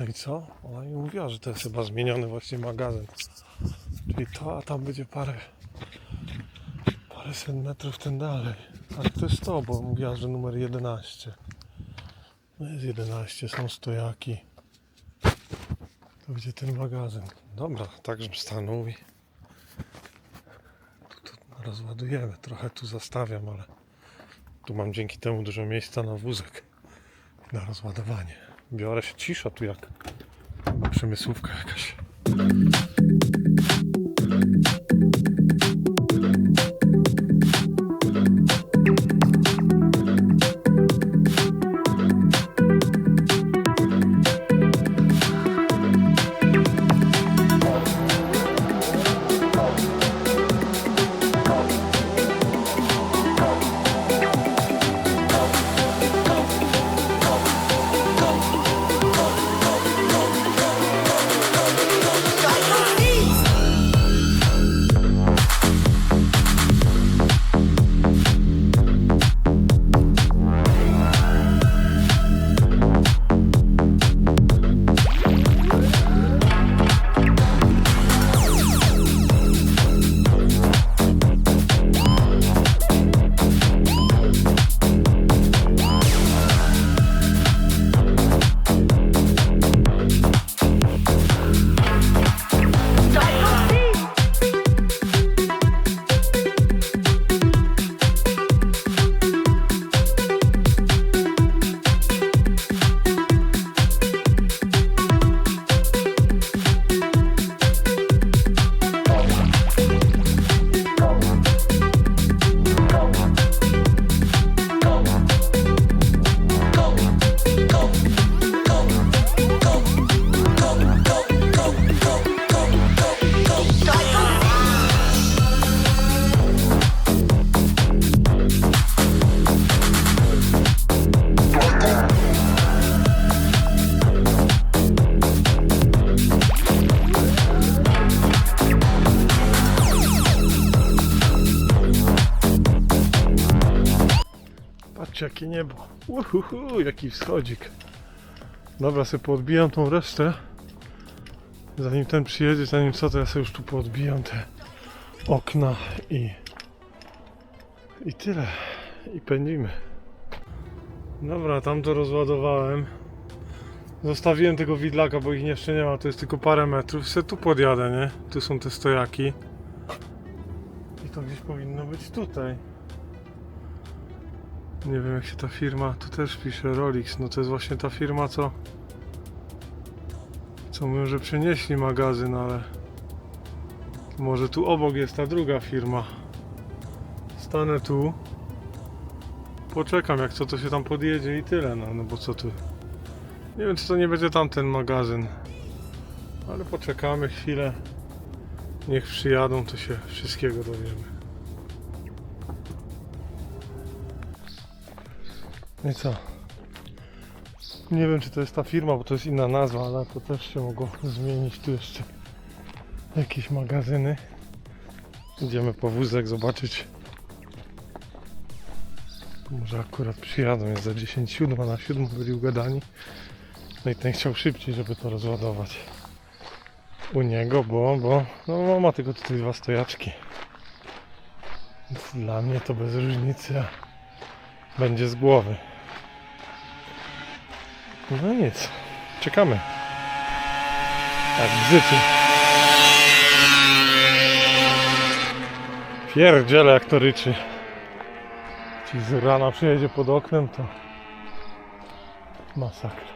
No i co? Ona mi mówiła, że to jest chyba zmieniony właśnie magazyn. Czyli to, a tam będzie parę paręset metrów ten dalej. Ale to jest to, bo mówiła, że numer 11. No jest 11, są stojaki. To będzie ten magazyn. Dobra, tak żebym stanął i tu, tu rozładujemy. Trochę tu zastawiam, ale tu mam dzięki temu dużo miejsca na wózek na rozładowanie. Biorę się cisza tu jak przemysłówka jakaś. Jakie niebo. Uhuhu, jaki wschodzik. Dobra, sobie poodbijam tą resztę. Zanim ten przyjedzie, zanim co, to ja sobie już tu poodbijam te okna i... I tyle. I pędzimy. Dobra, tam to rozładowałem. Zostawiłem tego widlaka, bo ich jeszcze nie ma, to jest tylko parę metrów. Se tu podjadę, nie? Tu są te stojaki. I to gdzieś powinno być tutaj. Nie wiem jak się ta firma, tu też pisze Rolix, no to jest właśnie ta firma co co mówią, że przenieśli magazyn, ale może tu obok jest ta druga firma. Stanę tu, poczekam jak co to się tam podjedzie i tyle, no, no bo co tu. Nie wiem czy to nie będzie tamten magazyn, ale poczekamy chwilę. Niech przyjadą, to się wszystkiego dowiemy. I co? Nie wiem czy to jest ta firma, bo to jest inna nazwa, ale to też się mogło zmienić. Tu jeszcze jakieś magazyny. Idziemy po wózek zobaczyć. Może akurat przyjadą, jest za 10 siódma, na 7 byli ugadani. No i ten chciał szybciej, żeby to rozładować. U niego, bo, bo no ma tylko tutaj dwa stojaczki. Więc dla mnie to bez różnicy, a będzie z głowy. No nic, czekamy. Tak bzyczy. Pierdziele jak to ryczy. Ci z rana przyjedzie pod oknem to masakra.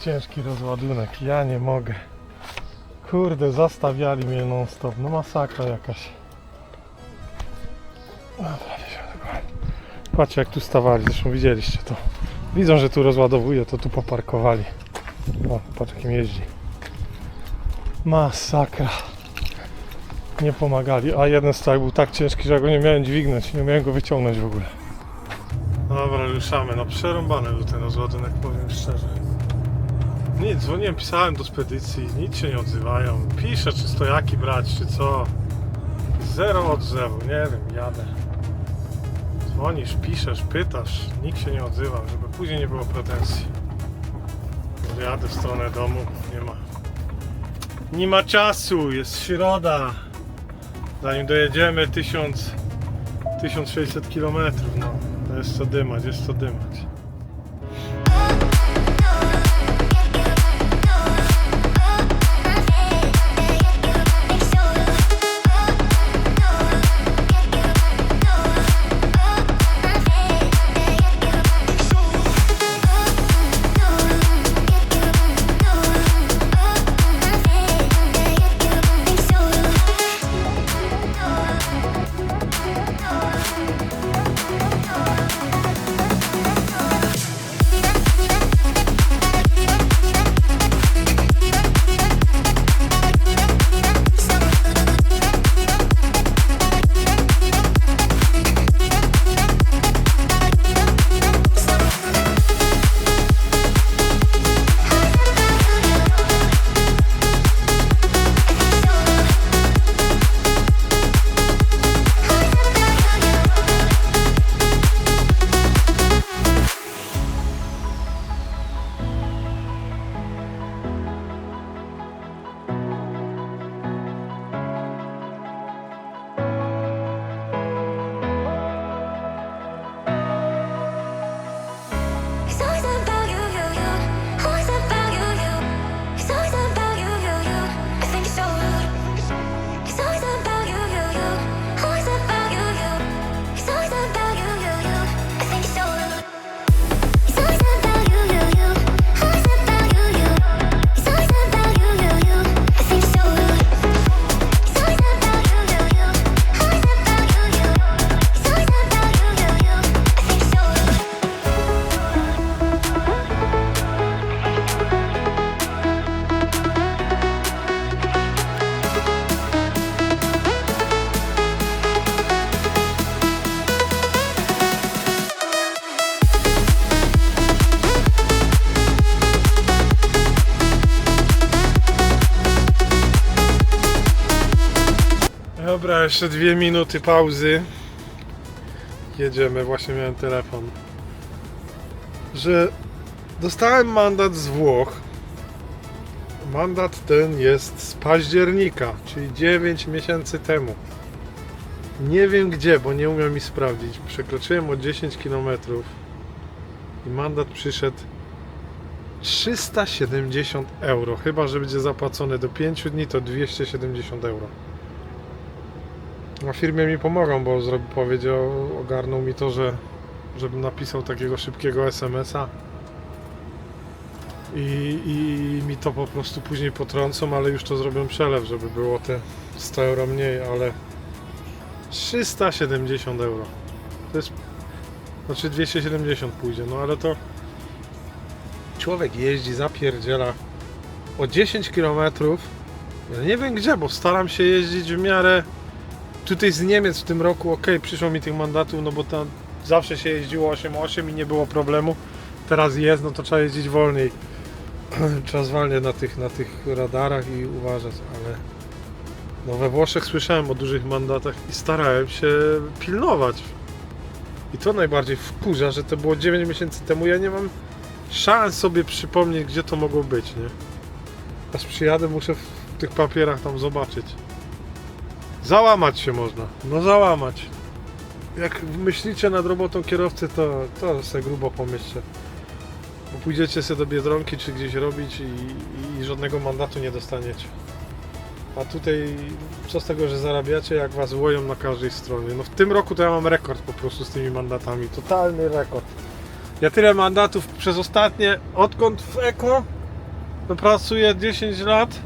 Ciężki rozładunek, ja nie mogę. Kurde, zastawiali mnie non stop, no masakra jakaś. Dobra, dokładnie. Patrzcie jak tu stawali, zresztą widzieliście to. Widzą, że tu rozładowuje, to tu poparkowali. O, patrz jakim jeździ. Masakra. Nie pomagali, a jeden stak był tak ciężki, że go nie miałem dźwignąć, nie miałem go wyciągnąć w ogóle. Dobra, ruszamy. No przerąbany był ten rozładunek, powiem szczerze. Nic, dzwoniłem, pisałem do spedycji, nic się nie odzywają. Piszę, czy stojaki brać, czy co. Zero odzewu, nie wiem, jadę. Dzwonisz, piszesz, pytasz, nikt się nie odzywa, żeby później nie było pretensji. Jadę w stronę domu, nie ma. Nie ma czasu, jest środa. Zanim dojedziemy 1000, 1600 km, no. Jest co dymać, jest co dymać. Jeszcze dwie minuty pauzy. Jedziemy, właśnie miałem telefon. Że dostałem mandat z Włoch. Mandat ten jest z października, czyli 9 miesięcy temu. Nie wiem gdzie, bo nie umiem mi sprawdzić. Przekroczyłem o 10 km i mandat przyszedł 370 euro. Chyba, że będzie zapłacone do 5 dni, to 270 euro. Na firmie mi pomogą, bo powiedział, ogarnął mi to, że żebym napisał takiego szybkiego SMS-a i, i mi to po prostu później potrącą, ale już to zrobią przelew, żeby było te 100 euro mniej, ale 370 euro. To jest, znaczy 270 pójdzie, no ale to człowiek jeździ, zapierdziela o 10 km. Ja nie wiem gdzie, bo staram się jeździć w miarę tutaj z Niemiec w tym roku, ok, przyszło mi tych mandatów, no bo tam zawsze się jeździło 8-8 i nie było problemu. Teraz jest, no to trzeba jeździć wolniej. trzeba zwalniać na tych, na tych radarach i uważać, ale no we Włoszech słyszałem o dużych mandatach i starałem się pilnować. I to najbardziej wkurza, że to było 9 miesięcy temu. Ja nie mam szans sobie przypomnieć, gdzie to mogło być, nie? Aż przyjadę, muszę w tych papierach tam zobaczyć. Załamać się można. No załamać. Jak myślicie nad robotą kierowcy, to, to se grubo pomyślcie. Bo pójdziecie sobie do Biedronki czy gdzieś robić i, i żadnego mandatu nie dostaniecie. A tutaj co z tego, że zarabiacie, jak was łoją na każdej stronie. No w tym roku to ja mam rekord po prostu z tymi mandatami. Totalny rekord. Ja tyle mandatów przez ostatnie, odkąd w Eko no pracuję 10 lat,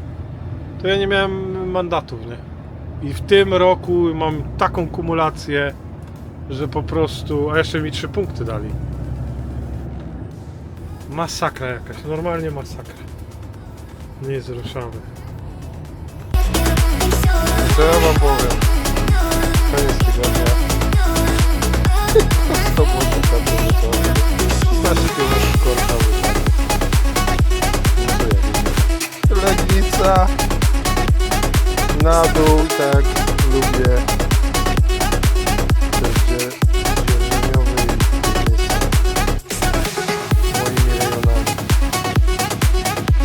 to ja nie miałem mandatów, nie? I w tym roku mam taką kumulację, że po prostu. A jeszcze mi 3 punkty dali. Masakra jakaś, normalnie masakra. Niezruszamy. Co ja wam powiem? Koniec tygodnia. To było naprawdę to. 16 km korta Legnica. Na dół, tak lubię. Wszędzie zieloniowy jest moimi rejonami.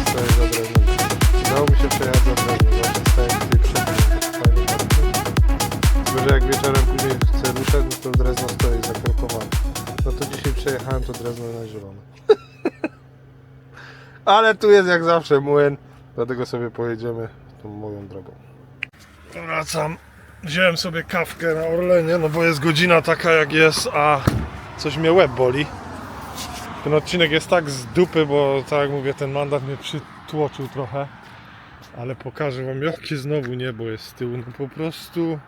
Stoję za drewnem. Udało mi się przejechać za drewnem. Właśnie stałem tutaj przed nim. Fajny. Tylko, że jak wieczorem później chcę ruszać, no to drewno stoi zakorkowane. No to dzisiaj przejechałem to drewno na zielono. Ale tu jest jak zawsze młyn, dlatego sobie pojedziemy tą moją drogą. Wracam. Wziąłem sobie kawkę na Orlenie, no bo jest godzina taka jak jest, a coś mnie łeb boli. Ten odcinek jest tak z dupy, bo tak jak mówię, ten mandat mnie przytłoczył trochę. Ale pokażę wam jakie znowu niebo jest z tyłu. No po prostu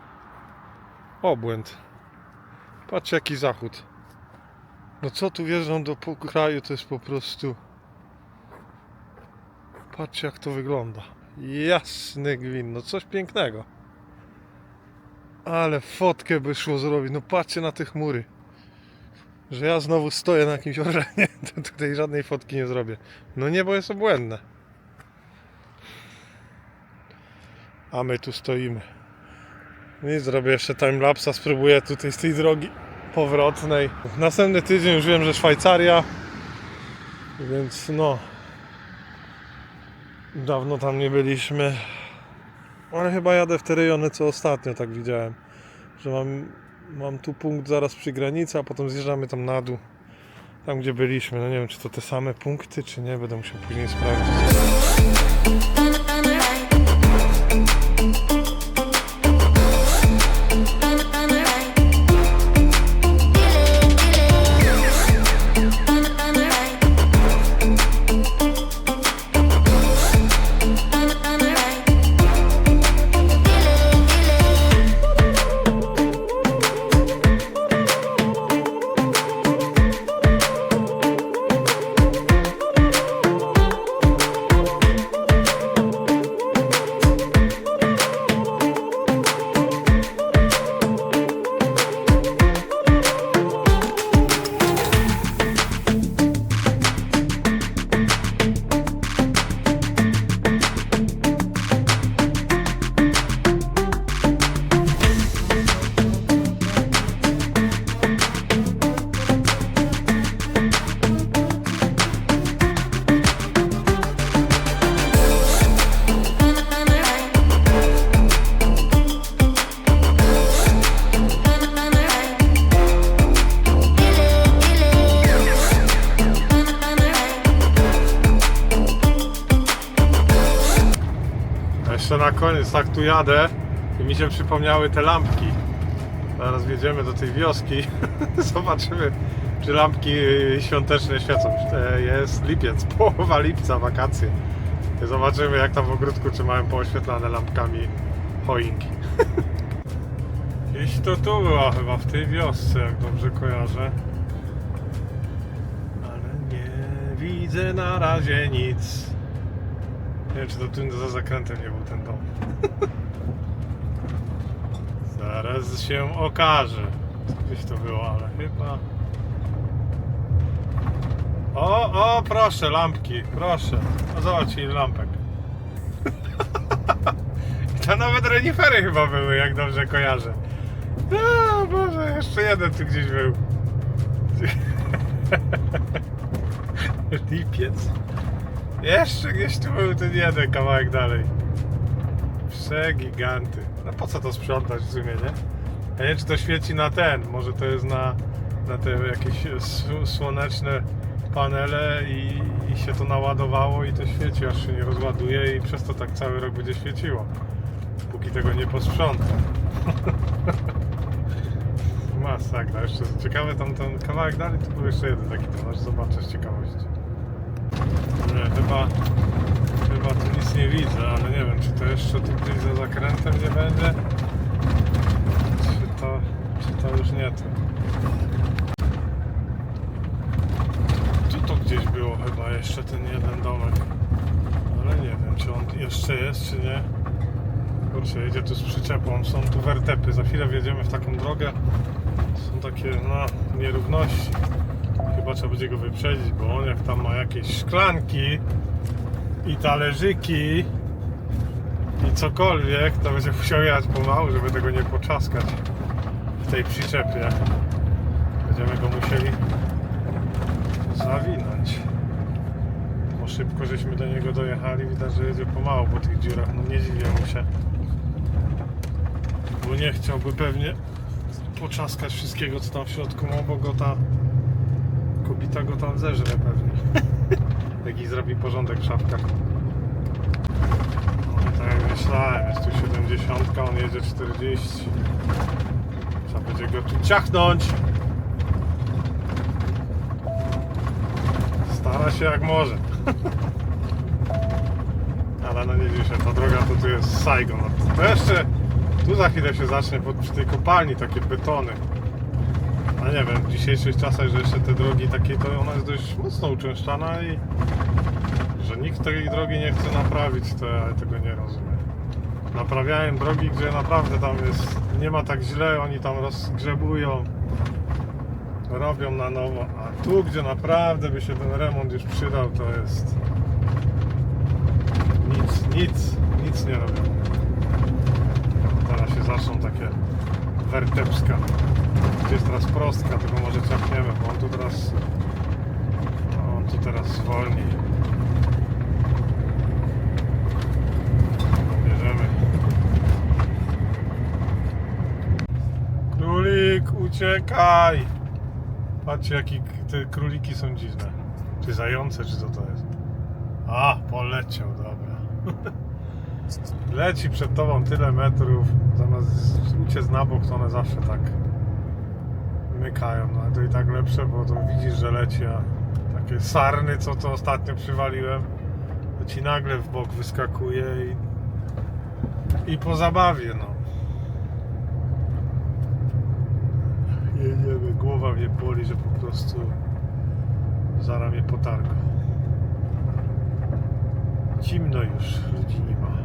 obłęd. Patrzcie jaki zachód. No co tu wjeżdżam do kraju, to jest po prostu... Patrzcie jak to wygląda. Jasny gwin, no coś pięknego. Ale fotkę by szło zrobić. No patrzcie na te chmury. Że ja znowu stoję na jakimś orlenie, to tutaj żadnej fotki nie zrobię. No niebo jest obłędne. A my tu stoimy. No I zrobię jeszcze timelapsa, spróbuję tutaj z tej drogi powrotnej. Następny tydzień już wiem, że Szwajcaria. Więc no. Dawno tam nie byliśmy. Ale chyba jadę w te rejony co ostatnio, tak widziałem. Że mam, mam tu punkt zaraz przy granicy, a potem zjeżdżamy tam na dół. Tam gdzie byliśmy. No nie wiem czy to te same punkty, czy nie. Będę musiał później sprawdzić. Tak tu jadę i mi się przypomniały te lampki. Zaraz wjedziemy do tej wioski, zobaczymy, czy lampki świąteczne świecą. E, Jest lipiec, połowa lipca, wakacje. Zobaczymy, jak tam w ogródku, czy mają pooświetlane lampkami choinki. Jeśli to tu była chyba, w tej wiosce, jak dobrze kojarzę. Ale nie widzę na razie nic. Nie wiem, czy to tu za zakrętem nie był ten dom. Zaraz się okaże. Gdzieś to było, ale chyba... O, o, proszę, lampki, proszę. No zobacz, ile lampek. To nawet renifery chyba były, jak dobrze kojarzę. O Boże, jeszcze jeden tu gdzieś był. Lipiec. Jeszcze gdzieś tu był ten jeden kawałek dalej. Przegiganty. No po co to sprzątać w sumie, nie? Ja nie wiem, czy to świeci na ten. Może to jest na, na te jakieś słoneczne panele i, i się to naładowało i to świeci, aż się nie rozładuje i przez to tak cały rok będzie świeciło. Póki tego nie posprzątam. Masakra, jeszcze ciekawe tam ten kawałek dalej, to był jeszcze jeden taki, to aż zobaczę z ciekawości. Nie, chyba, chyba tu nic nie widzę, ale nie wiem, czy to jeszcze tu gdzieś za zakrętem nie będzie, czy to, czy to już nie to. Tu to gdzieś było chyba jeszcze ten jeden domek, ale nie wiem, czy on jeszcze jest, czy nie. Kurczę, jedzie tu z przyczepą, są tu wertepy, za chwilę wjedziemy w taką drogę, są takie, no, nierówności. Chyba trzeba będzie go wyprzedzić, bo on jak tam ma jakieś szklanki i talerzyki i cokolwiek, to będzie musiał jechać pomału, żeby tego nie poczaskać w tej przyczepie. Będziemy go musieli zawinąć. Bo szybko żeśmy do niego dojechali, widać, że jedzie pomału po tych dziurach, no nie dziwię mu się. Bo nie chciałby pewnie poczaskać wszystkiego, co tam w środku ma, bo go ta kobita go tam zeżre pewnie. Jaki zrobi porządek w szafkach. No, tak jak myślałem, jest tu 70, on jedzie 40. Trzeba będzie go tu ciachnąć. Stara się jak może. Ale no nie dzisiaj, ta droga to tu jest Saigon. To jeszcze tu za chwilę się zacznie pod, przy tej kopalni takie betony. A nie wiem, w dzisiejszych czasach, że jeszcze te drogi takie, to ona jest dość mocno uczęszczana i że nikt tej drogi nie chce naprawić, to ja tego nie rozumiem. Naprawiają drogi, gdzie naprawdę tam jest, nie ma tak źle, oni tam rozgrzebują, robią na nowo, a tu, gdzie naprawdę by się ten remont już przydał, to jest nic, nic, nic nie robią. Teraz się zaczną takie wertepska. Gdzie jest teraz prostka, tylko może ciapniemy, bo on tu teraz on tu teraz zwolni. Bierzemy. Królik, uciekaj! Patrzcie, jakie te króliki są dziwne. Czy zające, czy co to jest? A, poleciał, dobra. Leci przed tobą tyle metrów, zamiast uciec na bok, to one zawsze tak mykają, no ale to i tak lepsze, bo to widzisz, że leci, a takie sarny, co to ostatnio przywaliłem, to ci nagle w bok wyskakuje i, i po zabawie, no. Jedziemy, głowa mnie boli, że po prostu zaraz mnie potarga. Zimno już, ludzi nie ma.